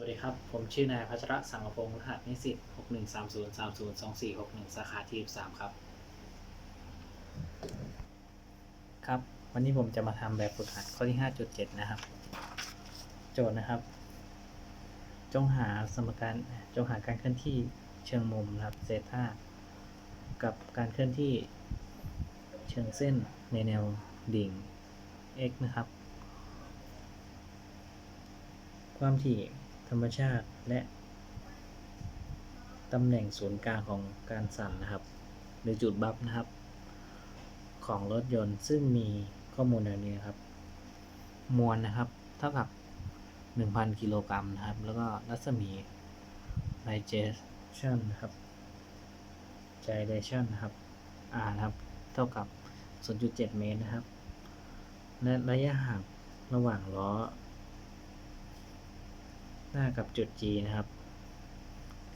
วัสดีครับ ผมชื่อนายพัชระสังกพงศ์รหัสนิสิต6130302461 สาขาที่3ครับ ครับ วันนี้ผมจะมาทำแบบฝึกหัดข้อที่ 5.7 นะครับ โจทย์นะครับ จงหาสมการจงหาการเคลื่อนที่เชิงมุมนะครับเซธากับการเคลื่อนที่เชิงเส้นในแนวดิ่ง x นะครับความถี่ ธรรมชาติและตำแหน่งศูนย์กลางของการสั่นนะครับ หรือจุดบัฟนะครับ ของรถยนต์ซึ่งมีข้อมูลแบบนี้นะครับ มวลนะครับ เท่ากับ 1,000 กิโลกรัมนะครับ แล้วก็รัศมี radiation นะครับ gyration นะครับ r นะครับ เท่ากับ 0.7 เมตรนะครับ และระยะห่างระหว่างล้อ หน้ากับจุด G นะครับ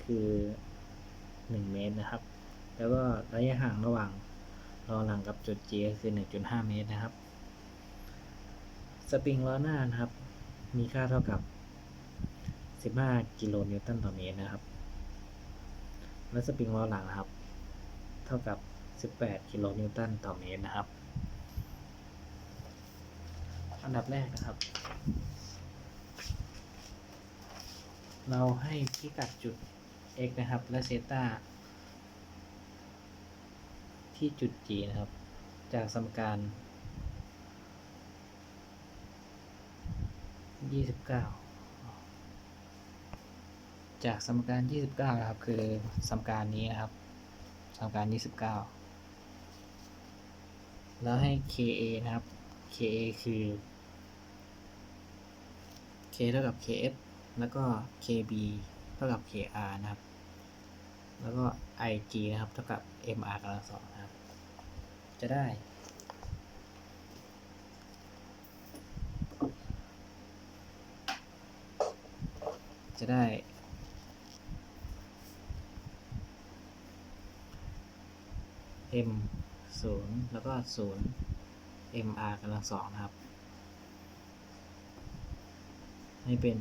คือ 1 เมตรนะครับ แล้วก็ระยะห่างระหว่างล้อหลังกับจุด G ก็คือ 1.5 เมตรนะครับ สปริงล้อหน้านะครับ มีค่าเท่ากับ 15 กิโลนิวตันต่อเมตรนะครับ และสปริงล้อหลังนะครับ เท่ากับ 18 กิโลนิวตันต่อเมตรนะครับ อันดับแรกนะครับ เราให้พิกัดจุด x นะครับ และเซต้าที่จุด g นะครับ จากสมการ 29 จากสมการ 29 นะครับ คือสมการนี้นะครับ สมการ 29 แล้วให้ ka นะครับ ka คือ k เท่ากับ kf แล้วก็ kb เท่ากับ kr นะครับ แล้วก็ ig นะครับ เท่ากับ mr กำลังสองนะครับ จะได้ จะได้ m ศูนย์แล้วก็ศูนย์ mr กำลังสองนะครับ ให้เป็น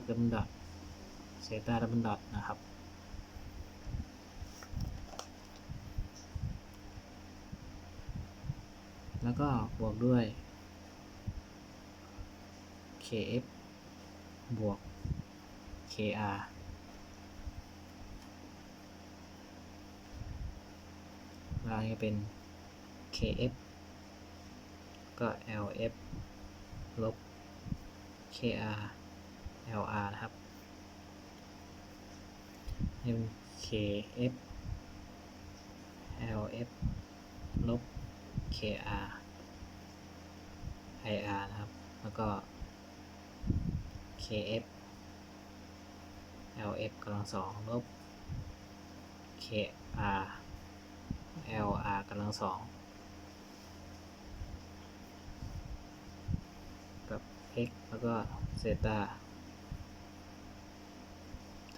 x ดับเบิลดอทเซต้าดับเบิลดอทนะครับ แล้วก็บวกด้วย kf บวก kr แล้วอันนี้เป็น kf ก็ lf ลบ kr lr นะครับให้เป็น kf lf ลบ kr ir นะครับ แล้วก็ kf lf กำลังสองลบ kr lr กำลังสองกับ x แล้วก็เซตา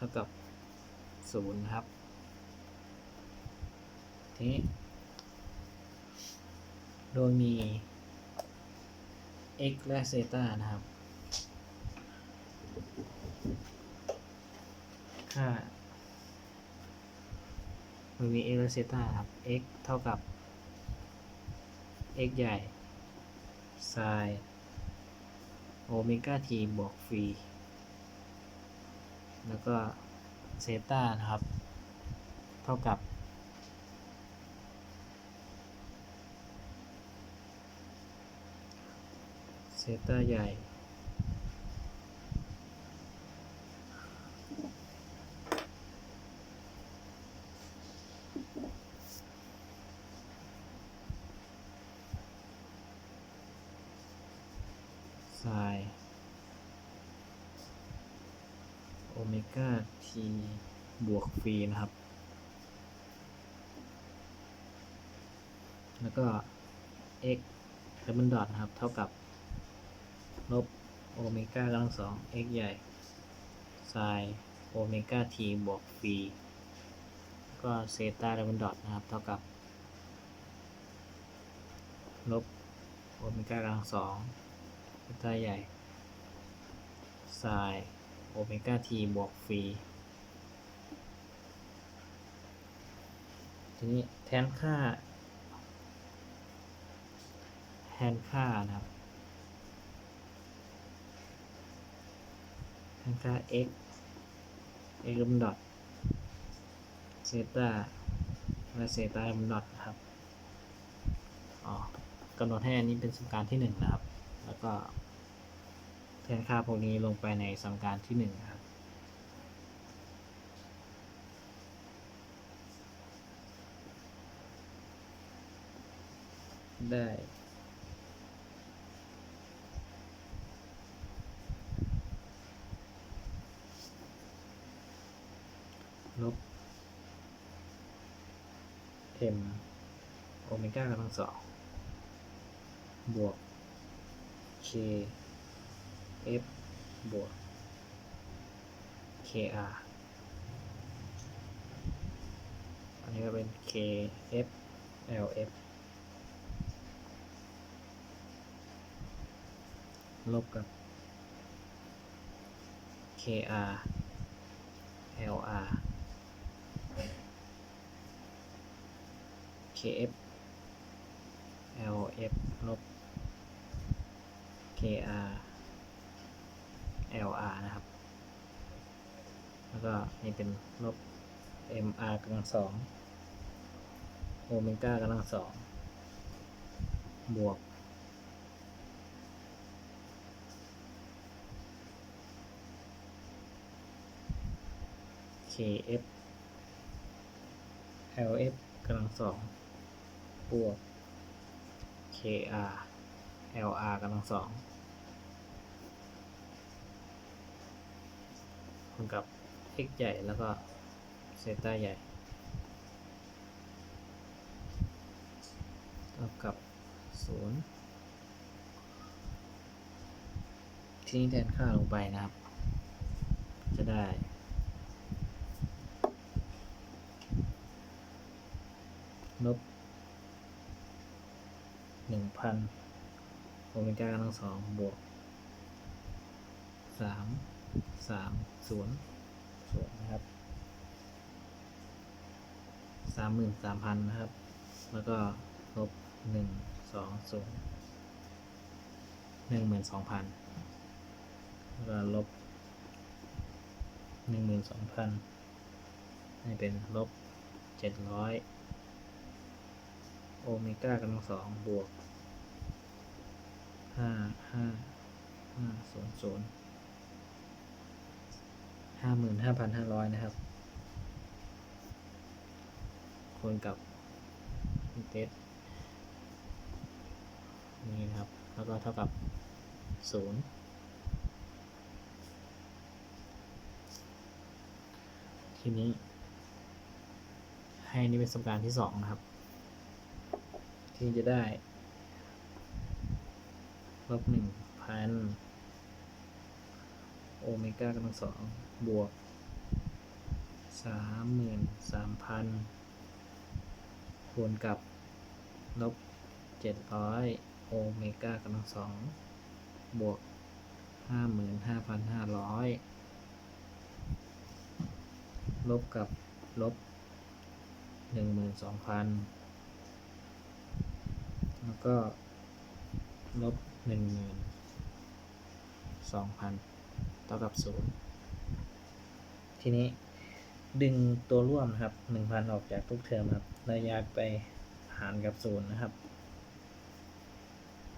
ท่ากับศูนย์ครับ ทีนี้ โดยมี x และเซตานะครับ ค่าโดยมี x และเซตาครับ x เท่ากับ x ใหญ่ sin โอเมก้าทีบวกฟรี แล้วก็เซตานะครับ เท่ากับ เซต้าใหญ่ไซอเมก้าทีบวกฟรีนะครับ แล้วก็ x ดับเบิลดอทนะครับ เท่ากับ ลบโอเมก้ากำลังสอง x ใหญ่ไซน์โอเมก้าทีบวกฟรีก็เซต้าดับเบิลดอทนะครับ เท่ากับ ลบโอเมก้ากำลังสองเซต้าใหญ่ไซน์ โอเมก้าทีบวกฟรีทีนี้แทนค่า แทนค่านะครับ แทนค่า x x ลำดอทเซตาและเซตาลำดอทนะครับอ๋อกำหนดให้อันนี้เป็นสมการที่หนึ่งนะครับ แล้วก็ แทนค่าพวกนี้ลงไปในสมการที่หนึ่งนะครับได้ ลบ m โอเมก้ากำลังสองบวก k f บวก kr อันนี้ก็เป็น k f l f ลบกับ kr lr kf lf ลบ kr lr นะครับ แล้วก็นี่เป็นลบ mr กำลังสองโอเมก้ากำลังสองบวก kf lf กำลังสองบวก kr lr กำลังสอง คูณกับ x ใหญ่แล้วก็เซต้าใหญ่ เท่ากับศูนย์ทีนี้แทนค่าลงไปนะครับ จะได้ ลบหนึ่งพันโอเมก้ากำลังสองบวกสาม สามศูนย์ศูนย์นะครับสามหมื่นสามพันนะครับ แล้วก็ลบหนึ่งสองศูนย์หนึ่งหมื่นสองพันแล้วก็ลบหนึ่งหมื่นสองพันให้เป็นลบเจ็ดร้อยโอเมก้ากำลังสองบวกห้าห้าห้าศูนย์ศูนย์ ห้าหมื่นห้าพันห้าร้อยนะครับคูณกับเทสนี่นะครับ แล้วก็เท่ากับศูนย์ทีนี้ ให้นี่เป็นสมการที่สองนะครับ ที่จะได้ลบหนึ่งพัน โอเมก้ากำลังสองบวกสามหมื่นสามพันคูณกับ ลบเจ็ดร้อยโอเมก้ากำลังสองบวกห้าหมื่นห้าพันห้าร้อยลบกับ ลบหนึ่งหมื่นสองพันแล้วก็ ลบหนึ่งหมื่นสองพัน เท่ากับศูนย์ทีนี้ดึงตัวร่วมนะครับหนึ่งพันออกจากทุกเทอมครับแล้วย้ายไปหารกับศูนย์นะครับ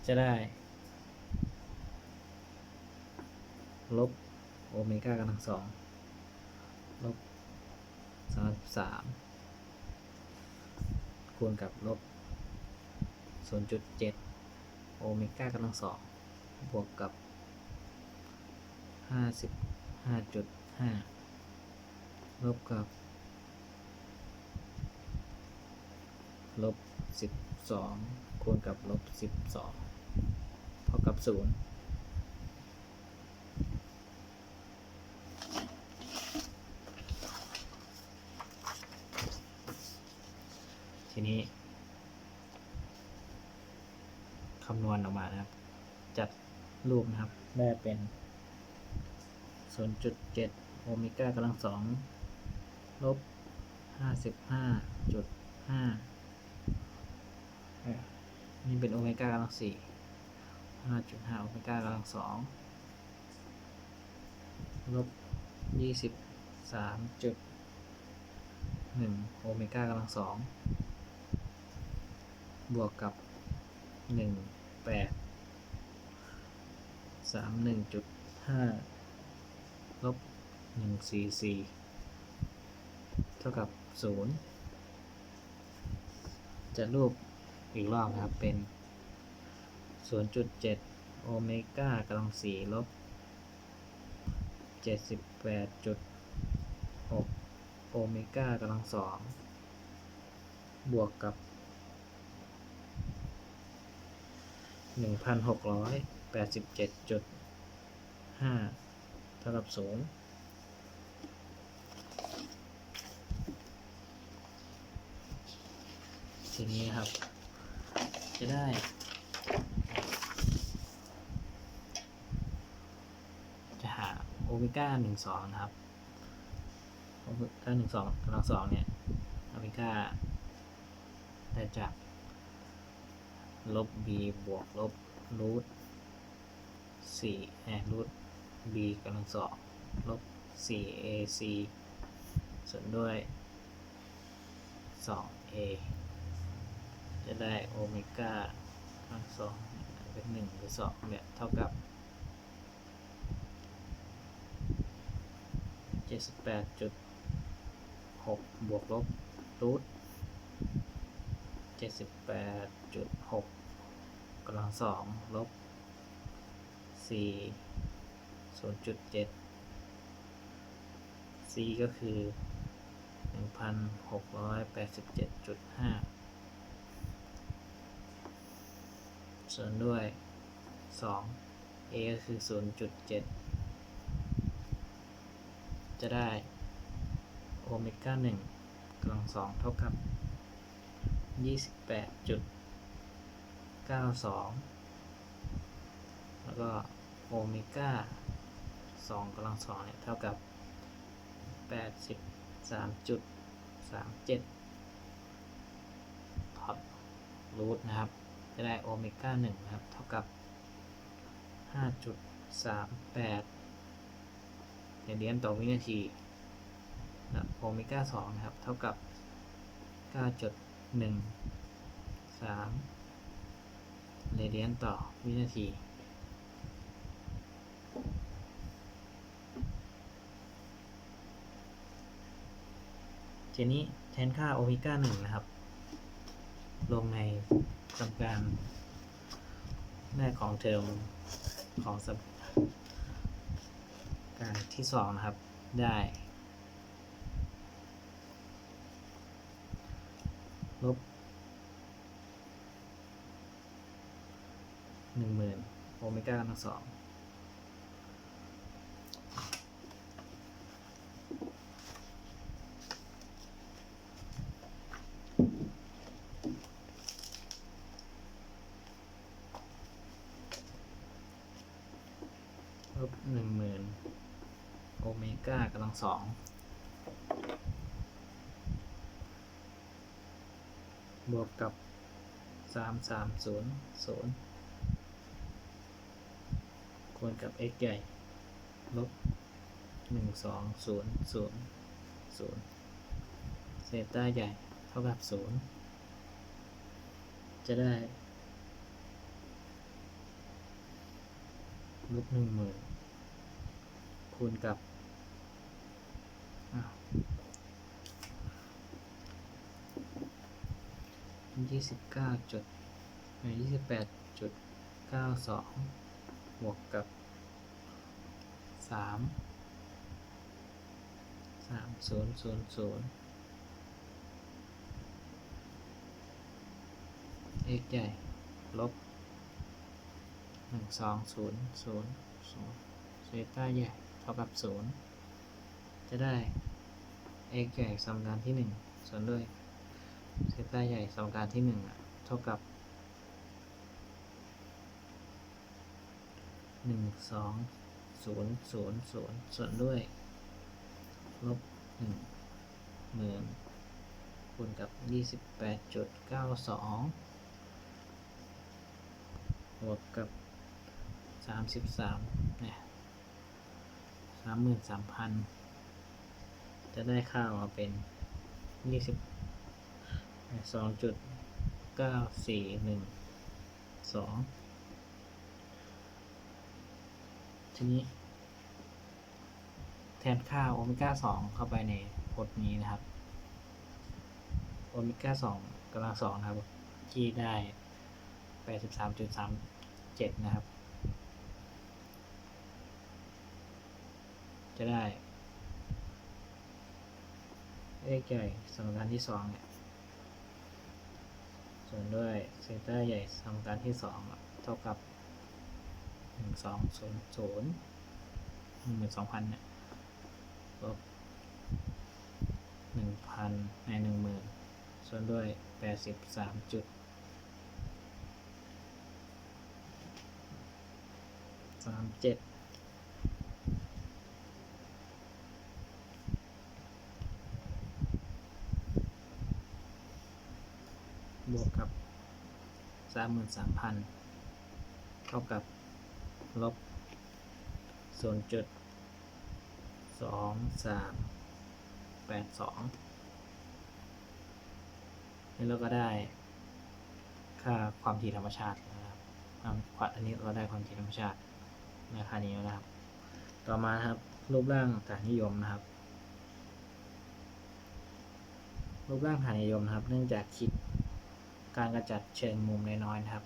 จะได้ ลบโอเมก้ากำลังสองลบสามสามคูณกับลบ 0.7 โอเมก้ากำลังสองบวกกับ 55.5ลบกับ ลบ12คูณกับลบ12เท่ากับ0ทีนี้คำนวณออกมานะครับ จัดรูปนะครับ ได้เป็น ศูนย์จุดเจ็ดโอเมก้ากำลังสองลบห้าสิบห้าจุดห้านี่เป็นโอเมก้ากำลังสี่ห้าจุดห้าโอเมก้ากำลังสองลบยี่สิบสามจุดหนึ่งโอเมก้ากำลังสองบวกกับหนึ่งแปดสามหนึ่งจุดห้า ลบ1 4 4 เท่ากับ 0 จะรูปอีกรอบครับ เป็น 0.7 โอเมก้ากำลัง4ลบ 78.6 โอเมก้ากำลัง2บวกกับ 1,687.5 ท่ากับศูนย์ทีนี้ครับ จะได้ จะหาโอเมก้าหนึ่งสองนะครับ โอเมก้าหนึ่งสองกำลังสองเนี่ย โอเมก้าได้จาก ลบ b บวกลบรูทสี่แอนรูท b กำลังสองลบสี่ ac ส่วนด้วยสอง a จะได้โอเมก้ากำลังสองเป็นหนึ่งหรือสองเนี่ย เท่ากับเจ็ดสิบแปดจุดหกบวกลบรูทเจ็ดสิบแปดจุดหกกำลังสองลบสี่ ศูนย์จุดเจ็ด c ก็คือหนึ่งพันหกร้อยแปดสิบเจ็ดจุดห้าส่วนด้วยสอง a ก็คือศูนย์จุดเจ็ดจะได้โอเมก้าหนึ่งกำลังสองเท่ากับยี่สิบแปดจุดเก้าสองแล้วก็โอเมก้า สองกำลังสองเนี่ยเท่ากับแปดสิบสามจุดสามเจ็ดถอดรูทนะครับ จะได้โอเมก้าหนึ่งนะครับ เท่ากับห้าจุดสามแปดเรียนต่อวินาทีและโอเมก้าสองนะครับเท่ากับเก้าจุดหนึ่งสามเรเดียนต่อวินาที ทีนี้แทนค่าโอเมก้าหนึ่งนะครับ ลงในทำการแรกของเทอมของสัปการที่สองนะครับ ได้ลบหนึ่งหมื่นโอเมก้ากำลังสองลบหนึ่งหมื่นโอเมก้ากำลัง สองบวกกับสามสามศูนย์ศูนย์คูณกับ x ใหญ่ ลบหนึ่งสองศูนย์ศูนย์ศูนย์เซต้าใหญ่ เท่ากับศูนย์จะได้ลบหนึ่งหมื่นคูณกับ ยี่สิบเก้าจุดยี่สิบแปดจุดเก้าสองบวกกับสามสามศูนย์ศูนย์ศูนย์ x ใหญ่ ลบหนึ่งสองศูนย์ศูนย์ศูนย์เซต้าใหญ่ เท่ากับศูนย์ จะได้ x ใหญ่สมการที่ 1 ส่วนด้วยเซต้าใหญ่สมการที่ 1 เท่ากับ 1 2 0 0 0 ส่วนด้วยลบ1หมื่นคูณกับ 28.92บวกกับ 33เนี่ย33,000 จะได้ค่าออกมาเป็นยี่สิบสองจุดเก้าสี่หนึ่งสองทีนี้ แทนค่าโอเมก้าสองเข้าไปในพจน์นี้นะครับ โอเมก้าสองกำลังสองนะครับที่ได้แปดสิบสามจุดสามเจ็ดนะครับ จะได้ เลขใหญ่สมการที่สองเนี่ยส่วนด้วยเซต้าใหญ่สมการที่สองเท่ากับหนึ่งสองศูนย์ศูนย์หนึ่งหมื่นสองพันเนี่ยลบหนึ่งพันในหนึ่งหมื่นส่วนด้วยแปดสิบสามจุดสามเจ็ดามหมื่นสามพันเท่ากับลบโซนจุดสองสามแปดสองนี่เราก็ได้ค่าความถี่ธรรมชาตินะครับคอันนี้เราได้ความถี่ธรรมชาติในค่านี้นะครับ ต่อมาครับรูปร่างฐานนิยมนะครับ รูปร่างฐานนิยมนะครับ เนื่องจากคิด การกระจัดเชิงมุมน้อยๆนะครับ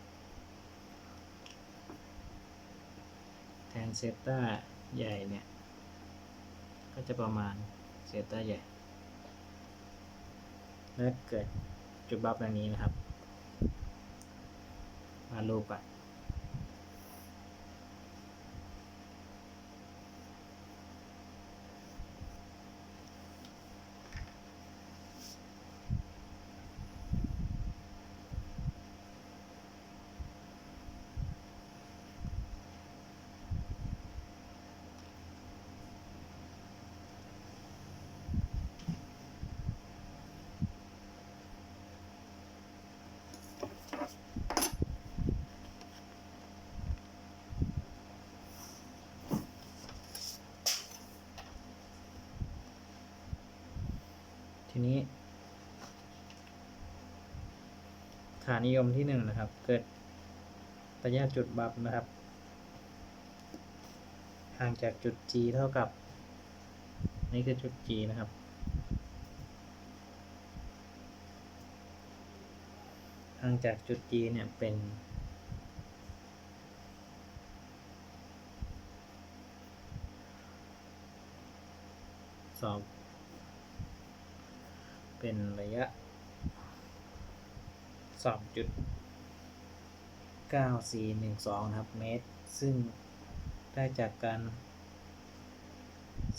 แทนเซต้าใหญ่เนี่ย ก็จะประมาณเซต้าใหญ่ และเกิดจุดบัฟแบบนี้นะครับ มาลูปอะ นี้ฐานนิยมที่หนึ่งนะครับ เกิดระยะจุดบัฟนะครับ ห่างจากจุด G เท่ากับ นี่คือจุด G นะครับ ห่างจากจุด G เนี่ยเป็นสอง เป็นระยะ 2.9412 นะครับ เมตร ซึ่งได้จากการ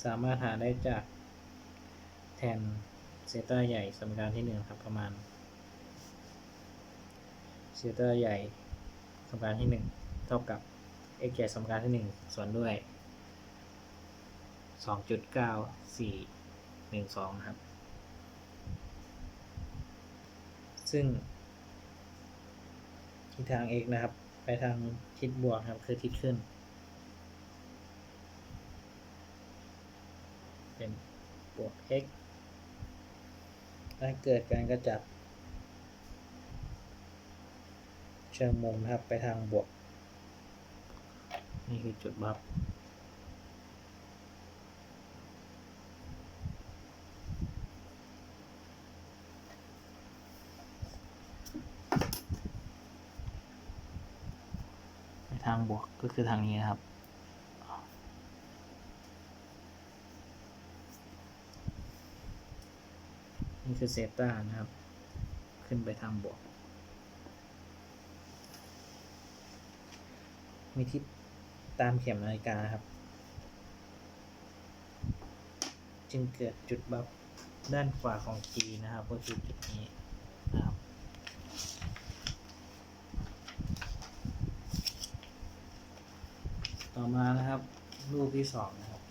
สามารถหาได้จากแทนเซต้าใหญ่สมการที่หนึ่งครับประมาณเซต้าใหญ่สมการที่หนึ่งเท่ากับ x ใหญ่สมการที่หนึ่งส่วนด้วย 2.9412นะครับ ซึ่งทิศทาง x นะครับ ไปทางทิศบวกครับ คือทิศขึ้น เป็นบวก x และเกิดการกระจัดเชิงมุมนะครับ ไปทางบวก นี่คือจุดบัฟ ไปทางบวกก็ คือทางนี้นะครับ นี่คือเซต้านะครับ ขึ้นไปทางบวก มีทิศตามเข็มนาฬิกาครับ จึงเกิดจุดบัฟด้านขวาของ G นะครับก็คือจุดนี้นะครับ ต่อมานะค รูปที่สองนะครับ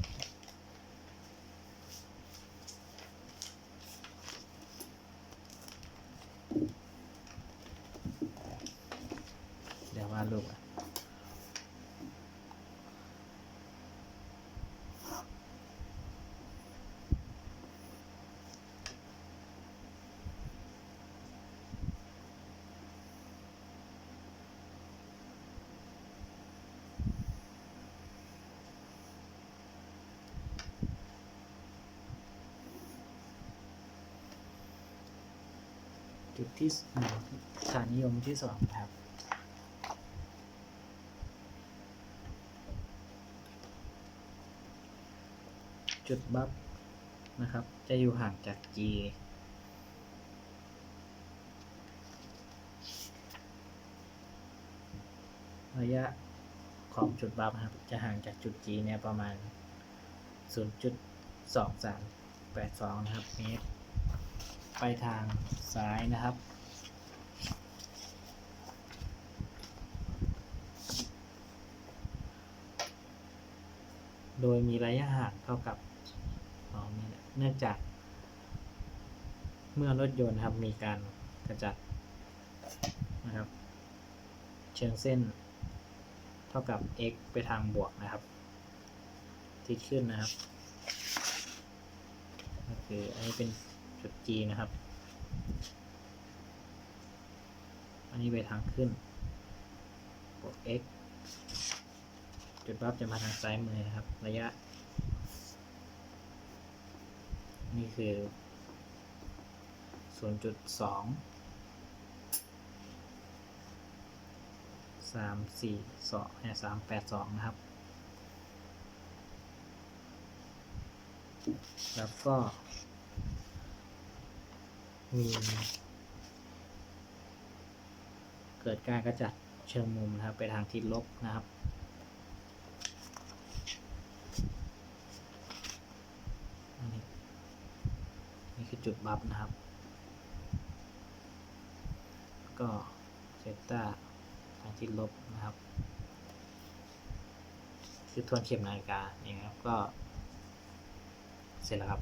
เดี๋ยววาดรูปอะ จุดที่สาฐานนิยมที่สองครับ จุดบัฟนะครับ จะอยู่ห่างจาก G ระยะของจุดบัฟครับ จะห่างจากจุด G เนี่ยประมาณ 0.2382 นะครับเมตรไปทาง ซ้ายนะครับ โดยมีระยะห่างเท่ากับนี่เนื่องจาก เมื่อรถยนต์ครับมีการกระจัดนะครับ เชิงเส้น เท่ากับ x ไปทางบวกนะครับที่ขึ้นนะครับก็คืออันนี้เป็นจุด G นะครับ อั นนี้ไปทางขึ้นบวก x จุดวับจะมาทางซ้ายมือนะครับ ระยะ นี่คือ 0.2สามสี่สองเนี่ยสามแปดสองนะครับ แล้วก็มี เกิดการกระจัดเชิงมุมนะครับไปทางทิศลบนะครับนนี้นี่คือจุดบัฟนะครับ ก็เซตาทางทิศลบนะครับ คือทวนเข็มนาฬิกาอย่างนี้ครับก็เสร็จแล้วครับ